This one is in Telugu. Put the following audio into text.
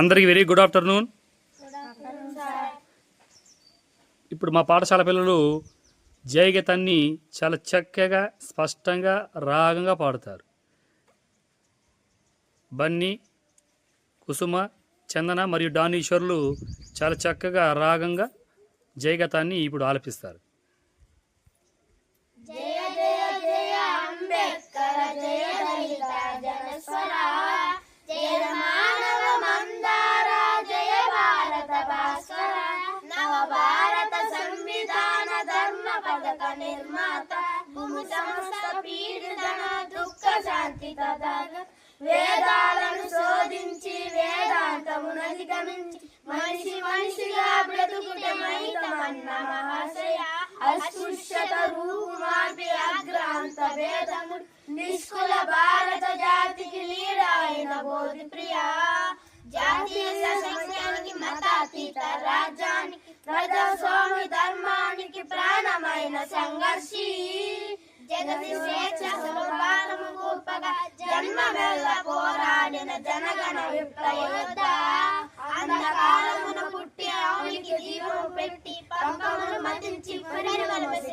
అందరికీ వెరీ గుడ్ ఆఫ్టర్నూన్. ఇప్పుడు మా పాఠశాల పిల్లలు జయగీతాన్ని చాలా చక్కగా స్పష్టంగా రాగంగా పాడుతారు. బన్నీ కుసుమ చందన మరియు డానీశ్వర్లు చాలా చక్కగా రాగంగా జయగీతాన్ని ఇప్పుడు ఆలపిస్తారు. నిర్మాత భూమి సమస్త పీడితన దుఃఖ శాంతి తదాగ. వేదాలను శోధించి వేదాంతమును అధిగమించి మనిషి మనిషిగా బ్రతుకుటే మైతమన్న మహాశయ. అస్పృశ్యత రూపుమాపి అగ్రాంత భేదముడు నిష్కుల భారత జాతికి లీడాయిన బోధి ప్రియా జాతీయ సంఖ్యానికి మతాతీత రాజ్యానికి ప్రజా సంఘర్షి. జగతి స్వేచ్ఛ పోరాడిన జనగణ విప్లయోద్ధ. పుట్టి ఆవునికి పెట్టి పంపమును మతించి పునర్వలసి